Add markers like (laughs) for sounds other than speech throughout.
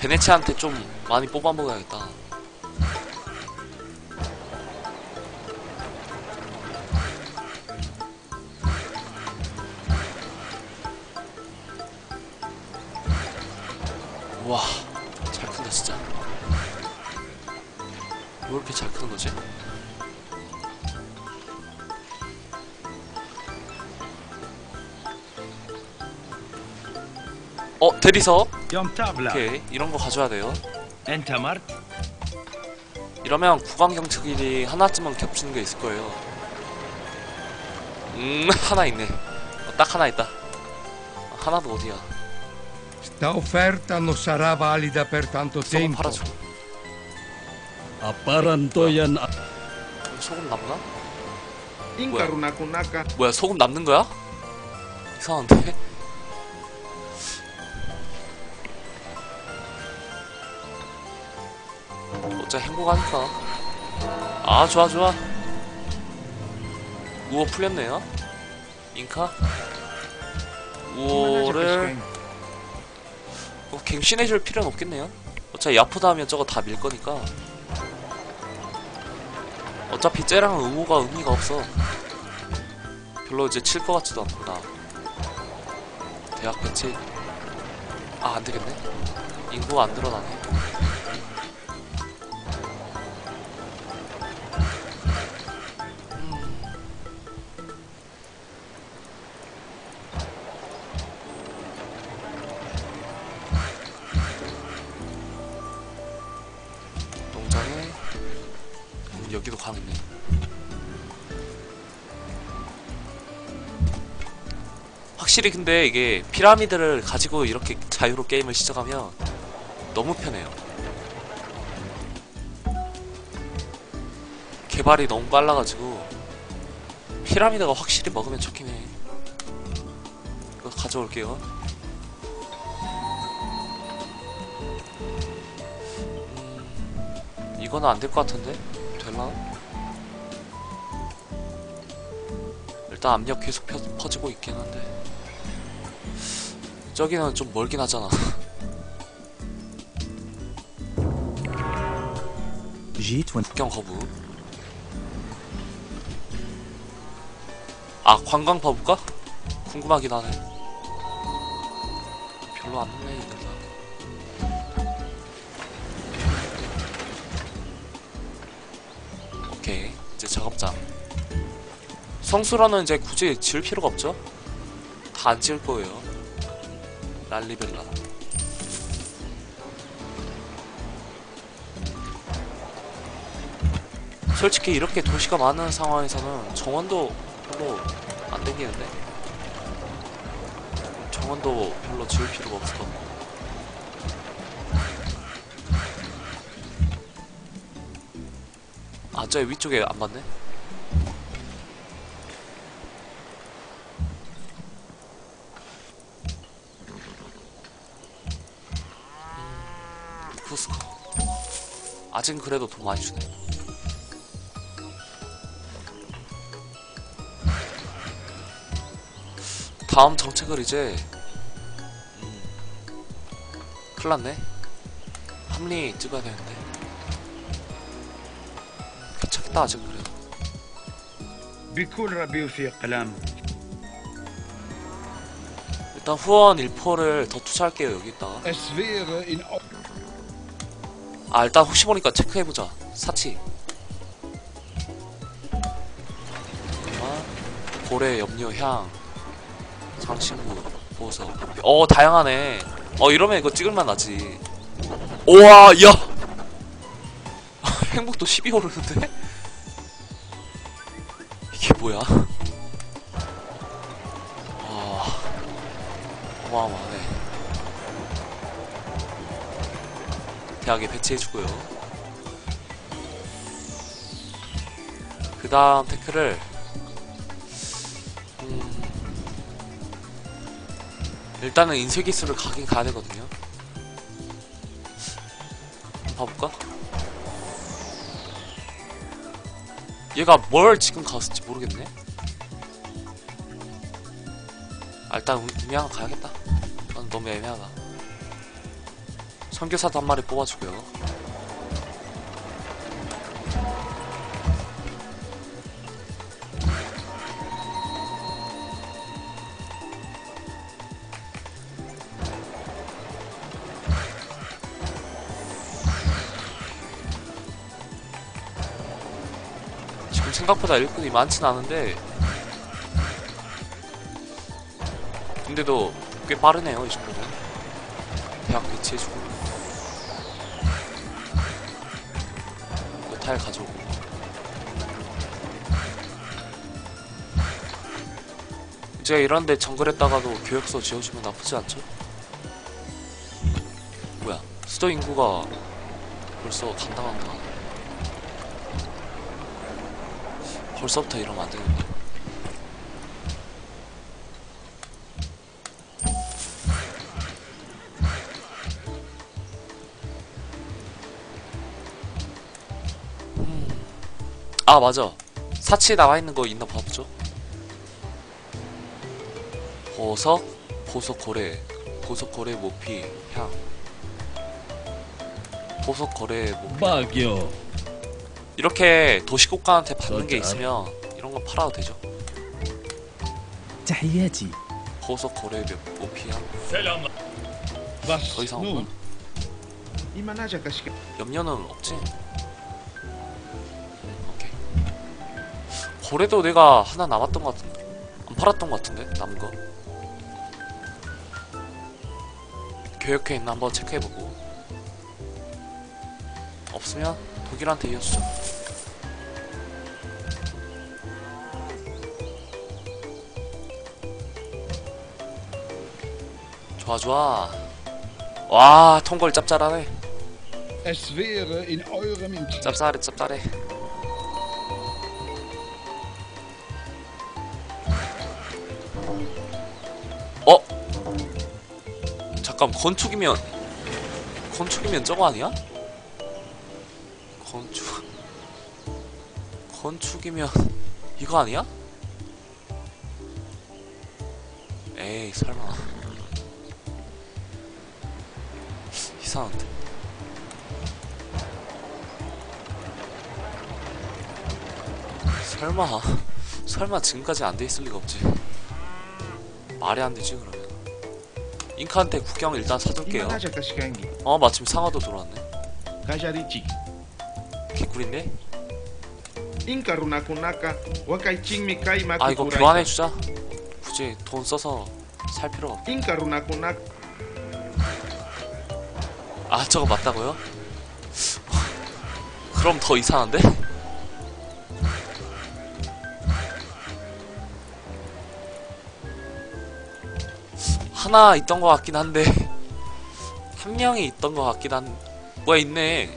베네치아한테 좀 많이 뽑아 먹어야겠다. 와, 잘 큰다 진짜. 왜 이렇게 잘 크는 거지? 어, 대리석? 오케이 이런 거 가져야 돼요. 이러면 구강 경축일이 하나쯤은 겹치는 게 있을 거예요. 음 (laughs) 하나 있네. 어, 딱 하나 있다. 하나도 어디야? Sta offerta non sarà valida per tanto tempo. Apparantoyan 소금 남나? Inca 뭐야 소금 남는 거야? 이상한데? 어차피 행복하니까. 아, 좋아, 좋아. 우호 풀렸네요. 잉카? 우호를 어, 갱신해줄 필요는 없겠네요. 어차피 야프다 하면 저거 다 밀 거니까. 어차피 쟤랑은 우호가 의미가 없어. 별로 이제 칠 것 같지도 않고 나. 대학 배치 아 안되겠네. 인구가 안 늘어나네. 확실히 근데 이게 피라미드를 가지고 이렇게 자유로 게임을 시작하면 너무 편해요. 개발이 너무 빨라가지고 피라미드가 확실히 먹으면 좋긴 해. 이거 가져올게요. 음, 이거는 안 될 것 같은데? 될나? 일단 압력 계속 펴, 퍼지고 있긴 한데 저기는 좀 멀긴 하잖아. 국경 허브 아 관광 퍼브가? 궁금하긴 하네. 별로 안 흥해 있는다 오케이 이제 작업장 성수라는 이제 굳이 지을 필요가 없죠? 다 안 지을 거예요. 랄리벨라 솔직히 이렇게 도시가 많은 상황에서는 정원도 별로 안 땡기는데? 정원도 별로 지을 필요가 없을 것 같고 아, 저 위쪽에 안 맞네? 아직 그래도 더 많이 주네. 다음 정책을 이제 음, 큰일 났네. 합리 찍어야 되는데. 괜찮겠다 아직 그래도. 일단 후원 1포를 더 투자할게요 여기 있다가. 아 일단 혹시 모르니까 체크해보자. 사치. 고래 염료 향. 장신구 보석. 어 다양하네. 어 이러면 이거 찍을만 하지. 우와 야! (laughs) 행복도 12 오르는데? 이게 뭐야? 와 어마어마하네 대학에 배치해주고요. 그 다음 테크를 음, 일단은 인쇄기술을 가긴 가야 되거든요. 봐볼까? 얘가 뭘 지금 갔을지 모르겠네. 아, 일단 우미양 가야겠다. 난 너무 애매하다. 선교사도 한 마리 뽑아주고요. 지금 생각보다 일꾼이 많진 않은데 근데도 꽤 빠르네요 이 정도면 대학 배치해주고 타일 가져오고. 제가 이런데 정글했다가도 교육소 지어주면 나쁘지 않죠? 뭐야 수도 인구가 벌써 간다. 벌써부터 이러면 안 되는데 아 맞아. 사치 나와있는 거 있나 봐보죠? 보석 보석 거래 보석 거래 모피 향. 보석 거래 모피. 이렇게 도시국가한테 받는 게 있으면 이런 거 팔아도 되죠? 자 해야지? 보석 거래 모피 향더 이상 없나? 염려는 없지? 고래도 내가 하나 남았던 것 같은데 안 팔았던 것 같은데? 남은 거? 교역회 있나 한번 체크해보고. 없으면 독일한테 이어주자 좋아 좋아. 와 통골 짭짤하네. 짭짤해 짭짤해 잠깐 건축이면 건축이면 저거 아니야? 건축 건축이면 이거 아니야? 에이 설마 이상한데 설마 설마 지금까지 안 돼 있을 리가 없지 말이 안 되지 그러면 잉카한테 국경 일단 사둘게요 kangi. 어 마침 상어도 들어왔네 Kajarici. 개꿀인데 아 이거. 교환해주자 굳이 돈 써서 살 필요가 없. 아 저거 맞다고요? 그럼 더 이상한데? 하나 있던 것 같긴 한데 (laughs) 한 명이 있던 것 같긴 한 뭐야 있네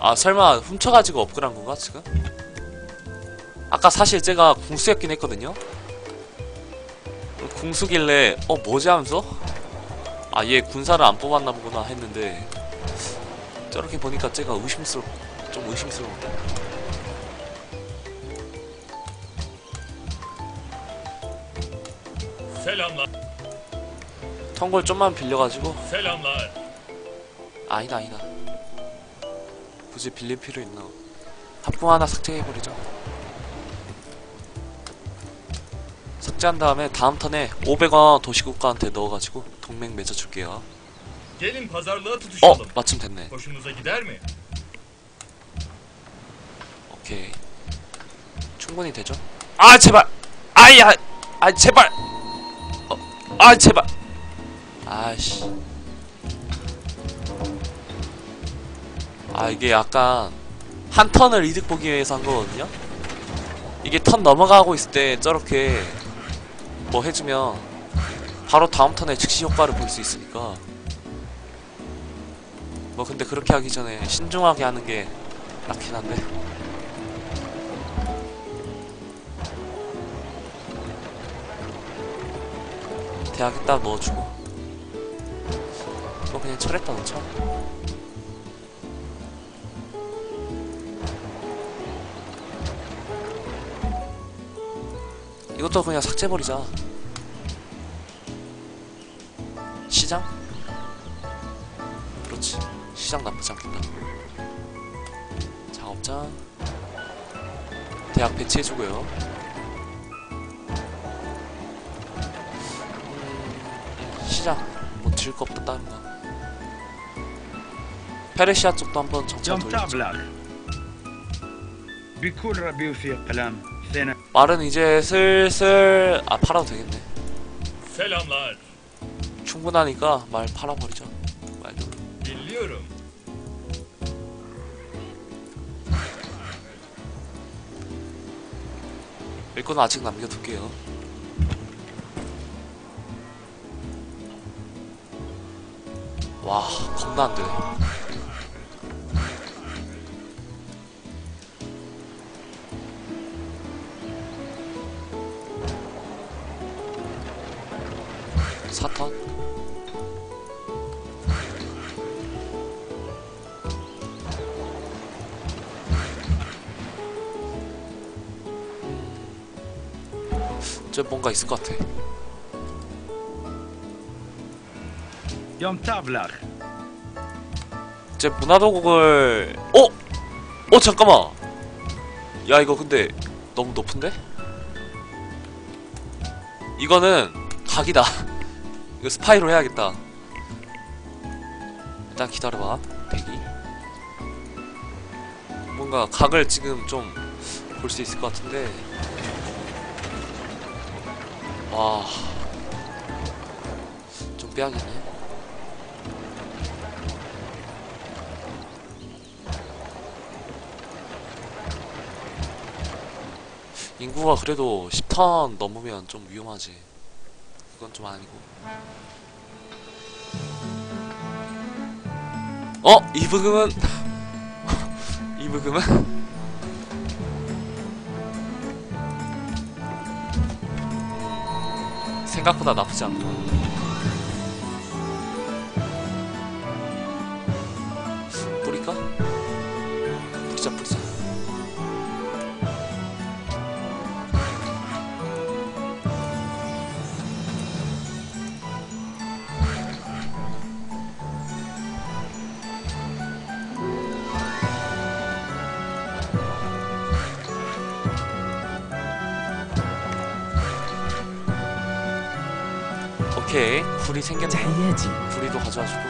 아 설마 훔쳐가지고 업그레이드 한 건가 지금? 아까 사실 제가 궁수였긴 했거든요 궁수길래 어 뭐지 하면서 아 얘 군사를 안 뽑았나 보구나 했는데 저렇게 보니까 제가 의심스럽 좀 의심스러운데 Selamlar. 턴골 좀만 빌려가지고. 아니다 아니다. 굳이 빌릴 필요 있나. 합금 하나 삭제해버리자 삭제한 다음에 다음 턴에 500원 도시국가한테 넣어가지고 동맹 맺어줄게요. 어. 마침 됐네? 오케이. 충분히 되죠? 아 제발! 아이야 아 제발! 어, 아 제발 아씨. 아 이게 약간 한 턴을 이득 보기 위해서 한 거거든요? 이게 턴 넘어가고 있을 때 저렇게 뭐 해주면 바로 다음 턴에 즉시 효과를 볼 수 있으니까. 뭐 근데 그렇게 하기 전에 신중하게 하는 게 낫긴 한데. 대학에 딱 넣어주고 이거 그냥 철에다 넣자 이것도 그냥 삭제버리자. 시장? 그렇지. 시장 나쁘지 않겠다. 작업장? 대학 배치해주고요. 음, 시장. 뭐 질 거 없다 다른 거 페르시아 쪽도 한번 정찰 돌리죠. 말은 이제 슬슬 아 팔아도 되겠네. 충분하니까 말 팔아버리자. 말도. 일꾼 아직 남겨둘게요. 와 겁나 안돼 저 뭔가 있을 것 같아. 제 문화도국을 어? 어 잠깐만. 야 이거 근데 너무 높은데? 이거는 각이다. (laughs) 이거 스파이로 해야겠다. 일단 기다려봐 대기. 뭔가 각을 지금 좀 볼 수 있을 것 같은데. 와 좀 빼야겠네 인구가 그래도 10턴 넘으면 좀 위험하지. 그건 좀 아니고. 어? 이브금은? (laughs) 이브금은? 생각보다 나쁘지 않고. 이렇게 구리 생겼네. 야지. 구리도 가져와주고.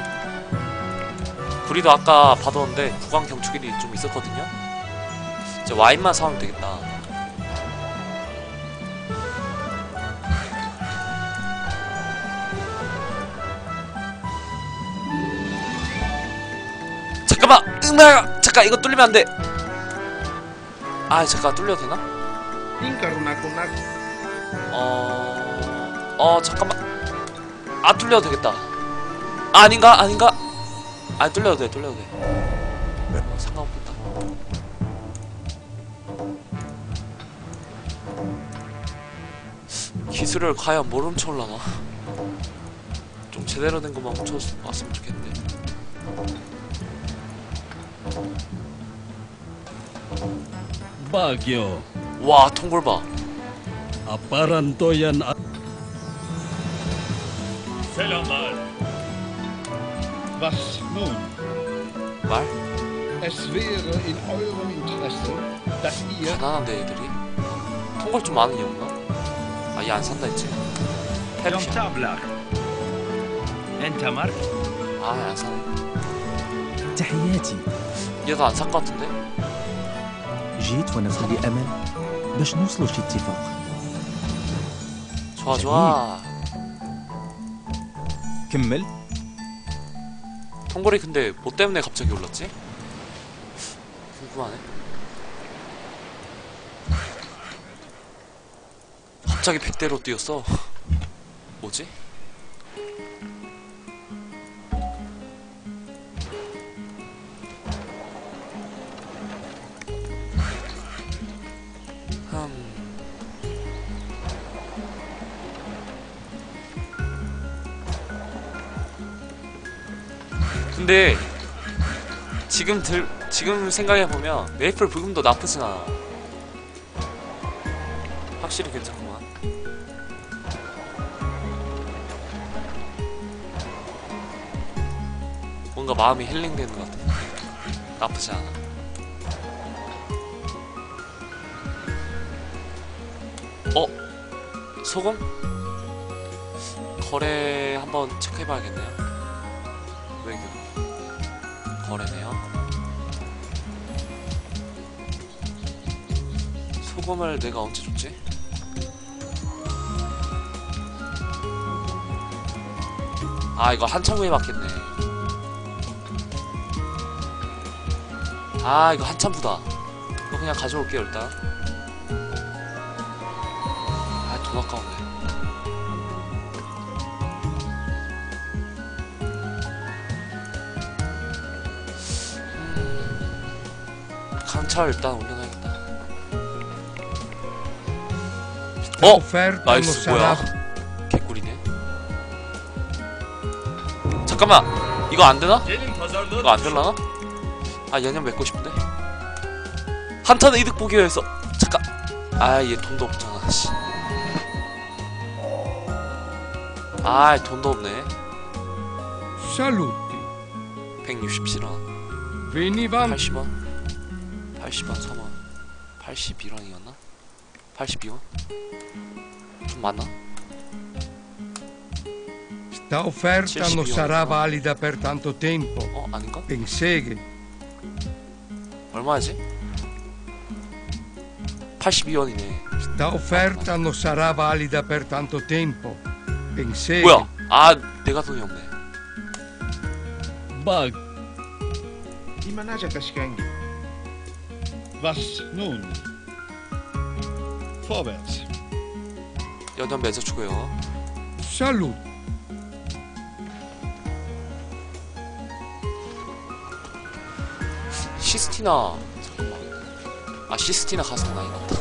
구리도 아까 받았는데 구강 경축일이 좀 있었거든요. 이제 와인만 사면 되겠다. 잠깐만! 음악! 잠깐 이거 뚫리면 안돼. 아 잠깐 뚫려도 되나? 어... 어 잠깐만. 아 뚫려도 되겠다. 아, 아닌가? 아닌가? 아 뚫려도 돼 뚫려도 돼. 네. 어, 상관없겠다. 기술을 과연 뭘 훔쳐올라나? 좀 제대로 된 것만 훔쳐왔으면 좋겠는데. 와 통골 봐. 아빠란 또한 아... Selamlar. Was nun? 말? Es wäre in eurem Interesse, dass ihr 가난한데 애들이 통골 좀 많은 이유인가? 아얘 안 산다 했지 يوم 페르시아 تبلغ انت مرت 아안 사네 تحياتي 얘도 안 살 것 같은데? جيت وانا كل امل باش نوصلوا شي اتفاق 좋아 좋아 كمل 통골이 근데 뭐 때문에 갑자기 올랐지? 궁금하네 갑자기 100대로 뛰었어 뭐지? 근데 지금 들 지금 생각해 보면 메이플 불금도 나쁘진 않아. 확실히 괜찮구만. 뭔가 마음이 힐링되는 것 같아. 나쁘지 않아. 어? 소금? 거래 한번 체크해봐야겠네요. 외교 거래네요. 소금을 내가 언제 줬지? 아 이거 한참 후에 받겠네. 아 이거 한참 후다. 이거 그냥 가져올게요 일단. 아 돈 아까운데. 강철 일단 올려놔야겠다. 어? non 나이스 뭐야? 개꿀이네. 잠깐만 이거 안 되나? Gelin pazarlığa 이거 안 될라나? 아 연연 맺고 싶은데. 한타는 이득 보기 위해서 잠깐. 아 얘 돈도 없잖아. 씨. 아 돈도 없네. saluti. 167원, Venivam 80원, 80원, 3원, 81원이었나? 82원? 좀 많나? Sta offerta non 72 sarà valida per tanto tempo. 어 아닌가? Penseghe. 얼마지? 82원이네. Sta offerta non sarà valida per tanto tempo. Penseghe. 뭐야? 아 내가 돈이 없네. Bug. Di mana aja Tashkengi? Was nun? Vorwärts. 연연 맺어주고요. Saluti. 시스티나 잠깐만. 아 시스티나 가속 많이 났다.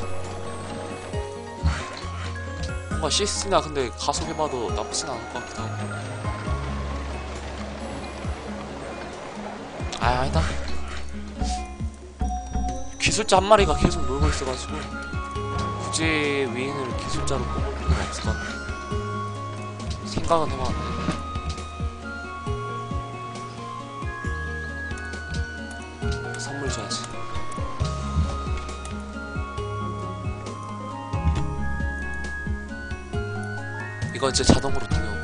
뭔가 시스티나 근데 가속 해봐도 나쁘진 않을 것 같기도 하고. 아 아니다. 기술자 한 마리가 계속 놀고 있어가지고 굳이 위인을 기술자로 뽑을 필요는 없을 것 같아. 생각은 해봤는데. 선물 줘야지. 이거 이제 자동으로 돌려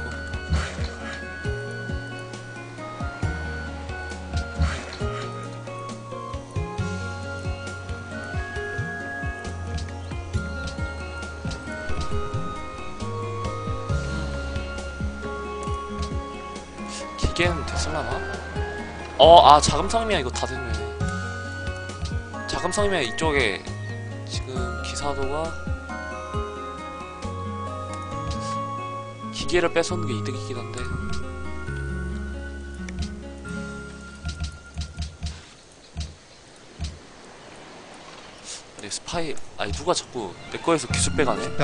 아 자금상이면 이거 다 됐네. 자금상이면 이쪽에 지금 기사도가 기계를 뺏어오는 게 이득이긴 한데. 아니 스파이 아니 누가 자꾸 내 거에서 기술 빼가네?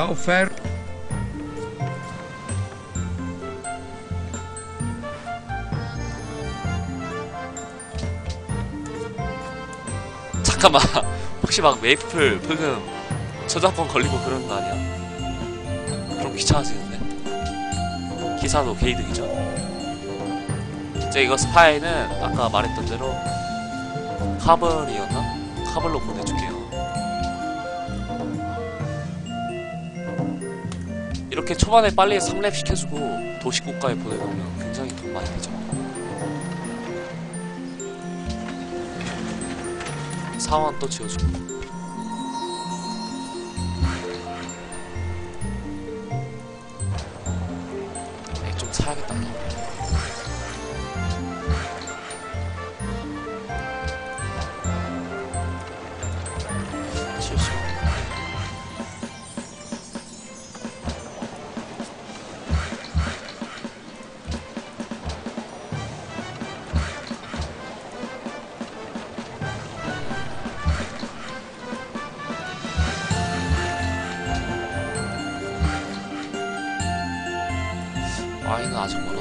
잠깐만 (laughs) 혹시 막 메이플 흑음 저작권 걸리고 그러는 거 아니야? 그럼 귀찮아지는데? 기사도 개이득이죠 이제 이거 스파이는 아까 말했던 대로 카블이었나? 카블로 보내줄게요 이렇게 초반에 빨리 3렙 시켜주고 도시국가에 보내놓으면 굉장히 돈 많이 되죠 사원 또 지어주고. 네, 좀 사야겠다 와인